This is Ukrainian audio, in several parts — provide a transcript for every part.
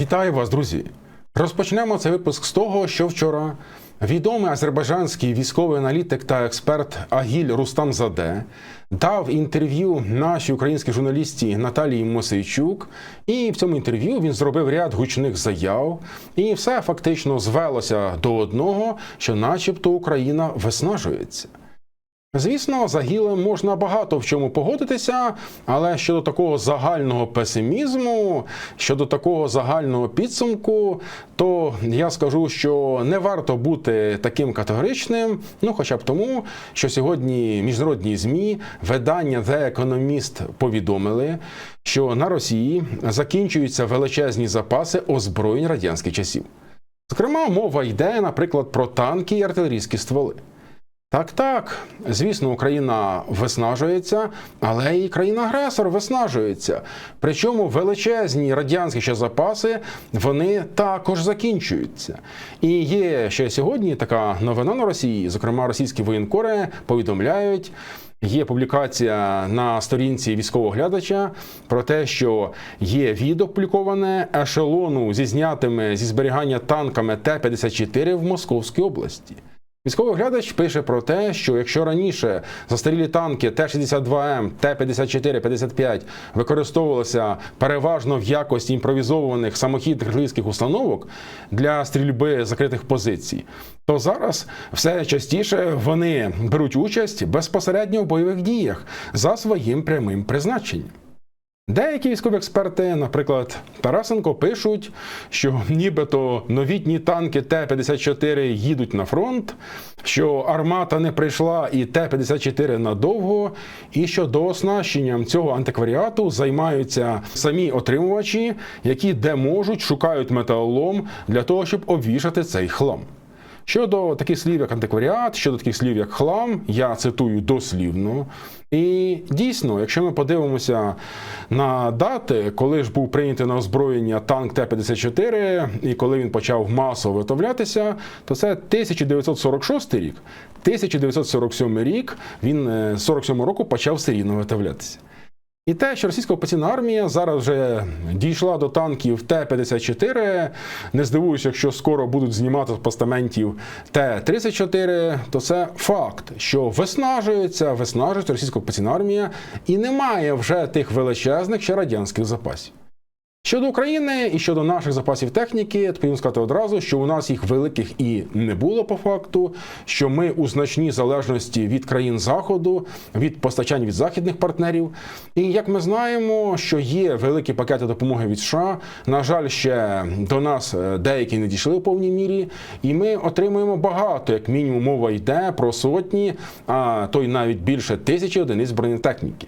Вітаю вас, друзі! Розпочнемо цей випуск з того, що вчора відомий азербайджанський військовий аналітик та експерт Агіль Рустам Заде дав інтерв'ю нашій українській журналісті Наталії Мосейчук. І в цьому інтерв'ю він зробив ряд гучних заяв, і все фактично звелося до одного, що, начебто, Україна виснажується. Звісно, за Гілем можна багато в чому погодитися, але щодо такого загального песимізму, щодо такого загального підсумку, то я скажу, що не варто бути таким категоричним, ну хоча б тому, що сьогодні міжнародні змі видання The Economist повідомили, що на Росії закінчуються величезні запаси озброєнь радянських часів. Зокрема, мова йде, наприклад, про танки і артилерійські стволи. Так, так, звісно, Україна виснажується, але і країна-агресор виснажується. Причому величезні радянські ще запаси вони також закінчуються. І є ще сьогодні така новина на Росії, зокрема, російські воєнкори повідомляють. Є публікація на сторінці військового глядача про те, що є відео опубліковане ешелону зі знятими зі зберігання танками Т-54 в Московській області. Військовий глядач пише про те, що якщо раніше застарілі танки Т-62М, Т-54-55 використовувалися переважно в якості імпровізованих самохідних артилерійських установок для стрільби закритих позицій, то зараз все частіше вони беруть участь безпосередньо в бойових діях за своїм прямим призначенням. Деякі військові експерти, наприклад, Тарасенко, пишуть, що нібито новітні танки Т-54 їдуть на фронт, що армата не прийшла і Т-54 надовго, і що до оснащенням цього антикваріату займаються самі отримувачі, які де можуть шукають металолом для того, щоб обвішати цей хлам. Щодо таких слів, як антикваріат, щодо таких слів, як хлам, я цитую дослівно. І дійсно, якщо ми подивимося на дати, коли ж був прийнятий на озброєння танк Т-54, і коли він почав масово виготовлятися, то це 1946 рік, 1947 рік, він е, з 47 року почав серійно виготовлятися. І те, що російська окупаційна армія зараз вже дійшла до танків Т-54, не здивуюся, якщо скоро будуть знімати з постаментів Т-34, то це факт, що виснажується, виснажується російська окупаційна армія і немає вже тих величезних ще радянських запасів. Щодо України і щодо наших запасів техніки, то сказати одразу, що у нас їх великих і не було по факту, що ми у значній залежності від країн Заходу, від постачань від західних партнерів. І як ми знаємо, що є великі пакети допомоги від США. На жаль, ще до нас е, деякі не дійшли в повній мірі, і ми отримуємо багато, як мінімум, мова йде про сотні, а то й навіть більше тисячі одиниць бронетехніки.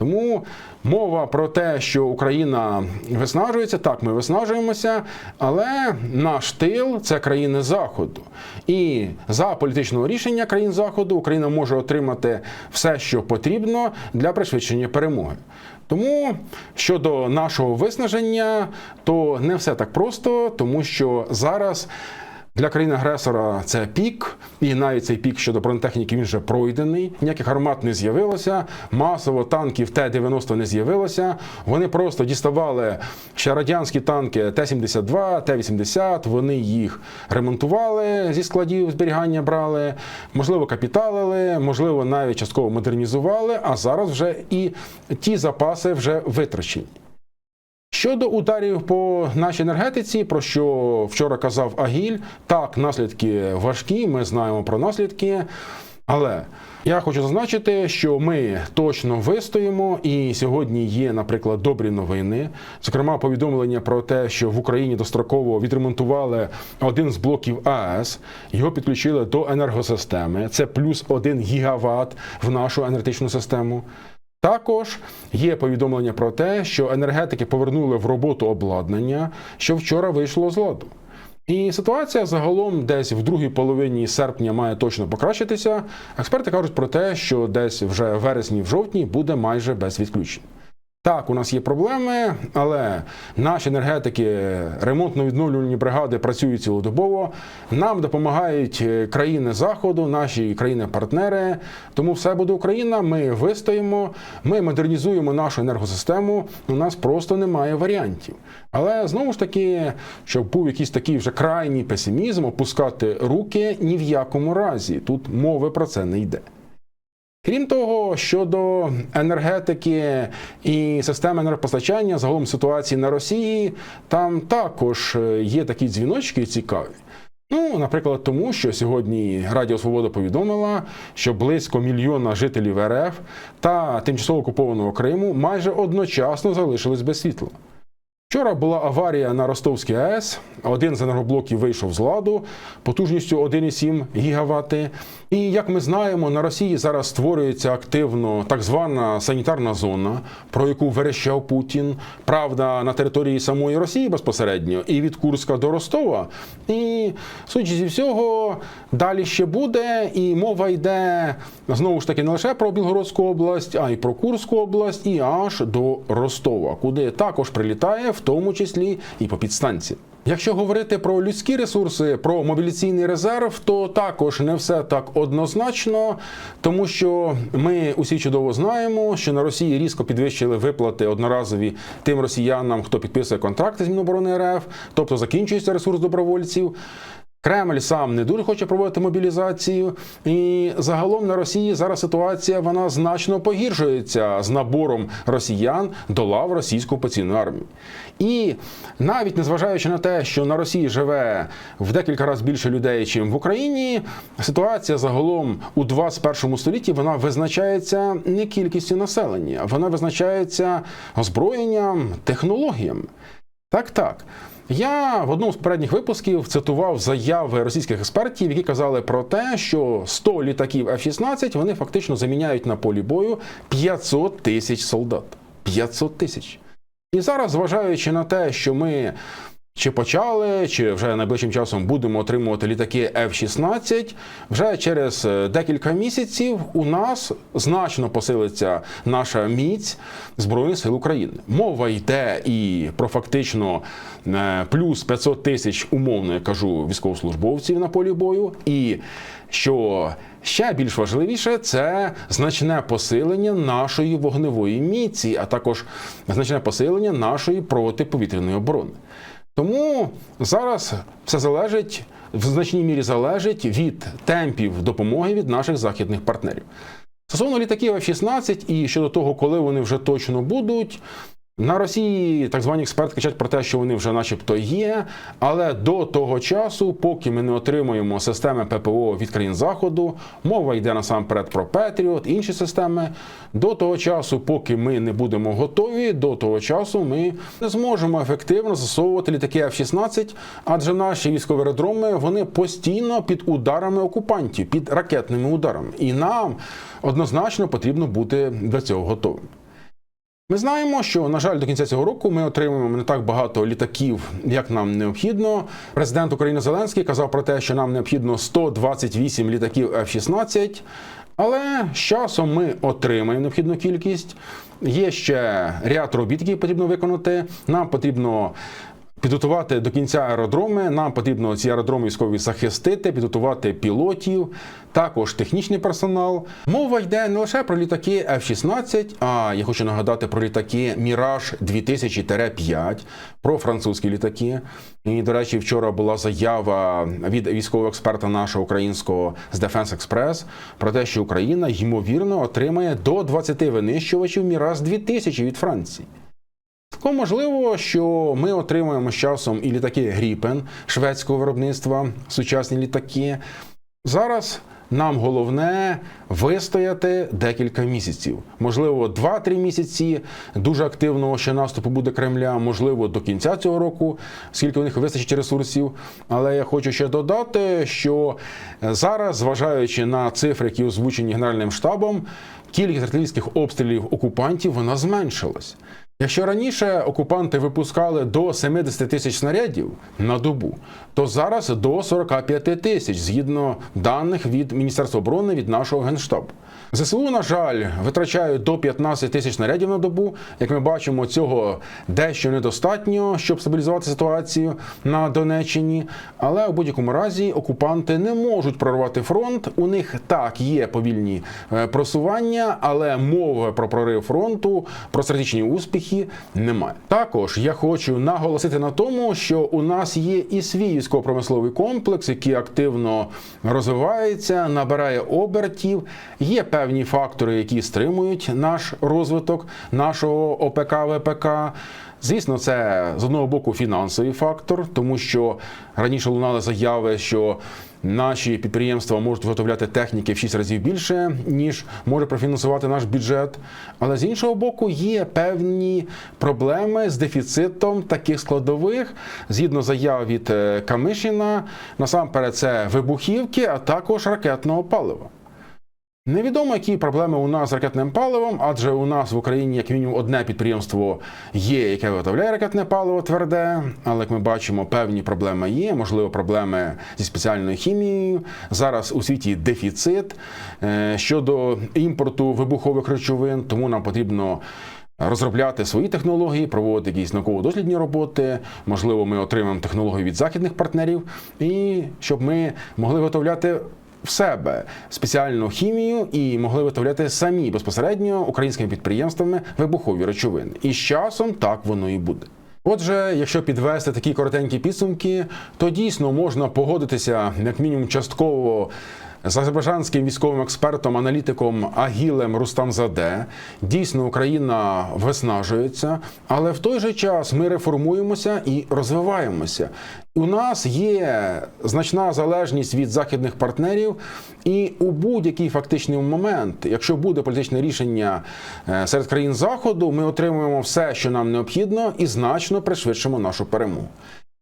Тому мова про те, що Україна виснажується, так, ми виснажуємося, але наш тил це країни Заходу. І за політичного рішення країн Заходу Україна може отримати все, що потрібно для пришвидшення перемоги. Тому щодо нашого виснаження, то не все так просто, тому що зараз. Для країни-агресора це пік, і навіть цей пік щодо бронетехніки він вже пройдений. Ніяких армат не з'явилося, масово танків Т-90 не з'явилося. Вони просто діставали ще радянські танки Т-72, Т-80. Вони їх ремонтували зі складів зберігання, брали, можливо, капіталили, можливо, навіть частково модернізували. А зараз вже і ті запаси вже витрачені. Щодо ударів по нашій енергетиці, про що вчора казав Агіль, так, наслідки важкі, ми знаємо про наслідки. Але я хочу зазначити, що ми точно вистоїмо, і сьогодні є, наприклад, добрі новини. Зокрема, повідомлення про те, що в Україні достроково відремонтували один з блоків АЕС, його підключили до енергосистеми. Це плюс один гігават в нашу енергетичну систему. Також є повідомлення про те, що енергетики повернули в роботу обладнання, що вчора вийшло з ладу. І ситуація загалом десь в другій половині серпня має точно покращитися. Експерти кажуть про те, що десь вже в вересні, в жовтні буде майже без відключень. Так, у нас є проблеми, але наші енергетики, ремонтно-відновлювальні бригади працюють цілодобово. Нам допомагають е, країни Заходу, наші країни-партнери. Тому все буде Україна. Ми вистоїмо, ми модернізуємо нашу енергосистему. У нас просто немає варіантів. Але знову ж таки, щоб був якийсь такий вже крайній песимізм, опускати руки ні в якому разі. Тут мови про це не йде. Крім того, щодо енергетики і системи енергопостачання, загалом ситуації на Росії, там також е, є такі дзвіночки цікаві. Ну, наприклад, тому що сьогодні Радіо Свобода повідомила, що близько мільйона жителів РФ та тимчасово окупованого Криму майже одночасно залишились без світла. Вчора була аварія на Ростовській АЕС. Один з енергоблоків вийшов з ладу потужністю 1,7 гігавати. І як ми знаємо, на Росії зараз створюється активно так звана санітарна зона, про яку верещав Путін. Правда, на території самої Росії безпосередньо, і від Курська до Ростова. І судячи зі всього, далі ще буде. І мова йде знову ж таки не лише про Білгородську область, а й про Курську область, і аж до Ростова, куди також прилітає, в тому числі і по підстанції. Якщо говорити про людські ресурси, про мобіляційний резерв, то також не все так однозначно, тому що ми усі чудово знаємо, що на Росії різко підвищили виплати одноразові тим росіянам, хто підписує контракти з Міноборони РФ, тобто закінчується ресурс добровольців. Кремль сам не дуже хоче проводити мобілізацію, і загалом на Росії зараз ситуація вона значно погіршується з набором росіян до лав російської окупаційної армії. І навіть незважаючи на те, що на Росії живе в декілька разів більше людей, ніж в Україні, ситуація загалом у 21 столітті вона визначається не кількістю населення, вона визначається озброєнням, технологіями. Так, так. Я в одному з передніх випусків цитував заяви російських експертів, які казали про те, що 100 літаків F-16 вони фактично заміняють на полі бою 500 тисяч солдат. 500 тисяч. І зараз, зважаючи на те, що ми чи почали, чи вже найближчим часом будемо отримувати літаки F-16, вже через е, декілька місяців у нас значно посилиться наша міць Збройних сил України. Мова йде і про фактично е, плюс 500 тисяч, умовно я кажу, військовослужбовців на полі бою, і що ще більш важливіше, це значне посилення нашої вогневої міці, а також значне посилення нашої протиповітряної оборони. Тому зараз все залежить в значній мірі залежить від темпів допомоги від наших західних партнерів. Стосовно літаків F-16 і щодо того, коли вони вже точно будуть. На Росії так звані експерти кричать про те, що вони вже, начебто, є. Але до того часу, поки ми не отримуємо системи ППО від країн Заходу, мова йде насамперед про Петріот, інші системи. До того часу, поки ми не будемо готові, до того часу ми не зможемо ефективно засовувати літаки F-16, адже наші військові аеродроми вони постійно під ударами окупантів, під ракетними ударами. І нам однозначно потрібно бути до цього готовим. Ми знаємо, що на жаль, до кінця цього року ми отримуємо не так багато літаків, як нам необхідно. Президент України Зеленський казав про те, що нам необхідно 128 літаків F-16, але з часом ми отримаємо необхідну кількість. Є ще ряд робіт, які потрібно виконати. Нам потрібно. Підготувати до кінця аеродроми. Нам потрібно ці аеродроми військові захистити, підготувати пілотів, також технічний персонал. Мова йде не лише про літаки F-16, а я хочу нагадати про літаки Міраж 2000-5, про французькі літаки. І, до речі, вчора була заява від військового експерта нашого українського з Defense Express про те, що Україна ймовірно отримає до 20 винищувачів Міраж 2000 від Франції. Цілком можливо, що ми отримуємо з часом і літаки Гріпен шведського виробництва, сучасні літаки. Зараз нам головне вистояти декілька місяців. Можливо, 2-3 місяці дуже активного ще наступу буде Кремля, можливо, до кінця цього року, скільки у них вистачить ресурсів. Але я хочу ще додати, що зараз, зважаючи на цифри, які озвучені Генеральним штабом, кількість артилерійських обстрілів окупантів вона зменшилась. Якщо раніше окупанти випускали до 70 тисяч снарядів на добу, то зараз до 45 тисяч, згідно даних від Міністерства оборони від нашого генштабу. ЗСУ, на жаль, витрачають до 15 тисяч снарядів на добу. Як ми бачимо, цього дещо недостатньо, щоб стабілізувати ситуацію на Донеччині. Але у будь-якому разі окупанти не можуть прорвати фронт. У них так є повільні е, просування, але мови про прорив фронту, про стратегічні успіхи немає. Також я хочу наголосити на тому, що у нас є і свій військово-промисловий комплекс, який активно розвивається, набирає обертів. Є певні фактори, які стримують наш розвиток нашого ОПК ВПК. Звісно, це з одного боку фінансовий фактор, тому що раніше лунали заяви, що наші підприємства можуть виготовляти техніки в 6 разів більше, ніж може профінансувати наш бюджет. Але з іншого боку, є певні проблеми з дефіцитом таких складових, згідно заяв від е, Камишіна, насамперед це вибухівки, а також ракетного палива. Невідомо, які проблеми у нас з ракетним паливом, адже у нас в Україні як мінімум одне підприємство є, яке виготовляє ракетне паливо тверде. Але як ми бачимо, певні проблеми є, можливо, проблеми зі спеціальною хімією. Зараз у світі дефіцит е, щодо імпорту вибухових речовин, тому нам потрібно. Розробляти свої технології, проводити якісь науково-дослідні роботи. Можливо, ми отримаємо технології від західних партнерів, і щоб ми могли виготовляти в себе спеціальну хімію і могли виготовляти самі безпосередньо українськими підприємствами вибухові речовини. І з часом так воно і буде. Отже, якщо підвести такі коротенькі підсумки, то дійсно можна погодитися як мінімум частково з азербайджанським військовим експертом, аналітиком Агілем Рустамзаде. Дійсно, Україна виснажується, але в той же час ми реформуємося і розвиваємося. У нас є значна залежність від західних партнерів, і у будь-який фактичний момент, якщо буде політичне рішення е, серед країн заходу, ми отримуємо все, що нам необхідно, і значно пришвидшимо нашу перемогу.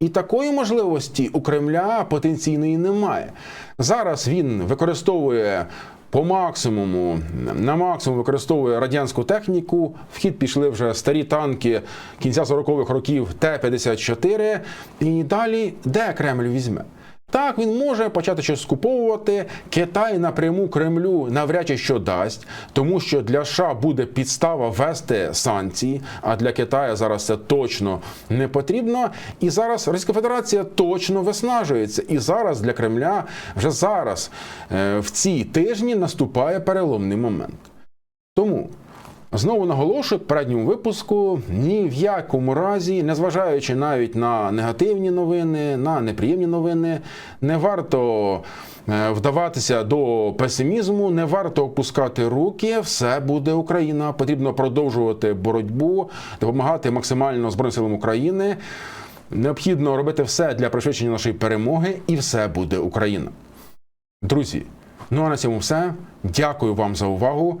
І такої можливості у Кремля потенційної немає. Зараз він використовує по максимуму, на максимум використовує радянську техніку. В хід пішли вже старі танки кінця 40-х років Т-54. І далі де Кремль візьме? Так, він може почати щось скуповувати. Китай напряму Кремлю навряд чи що дасть, тому що для США буде підстава ввести санкції, а для Китаю зараз це точно не потрібно. І зараз Російська Федерація точно виснажується. І зараз для Кремля вже зараз е, в ці тижні наступає переломний момент. Тому. Знову наголошую передньому випуску ні в якому разі, незважаючи навіть на негативні новини, на неприємні новини, не варто е, вдаватися до песимізму, не варто опускати руки. Все буде Україна. Потрібно продовжувати боротьбу, допомагати максимально Збройним силам України. Необхідно робити все для пришвидшення нашої перемоги, і все буде Україна. Друзі, ну а на цьому все. Дякую вам за увагу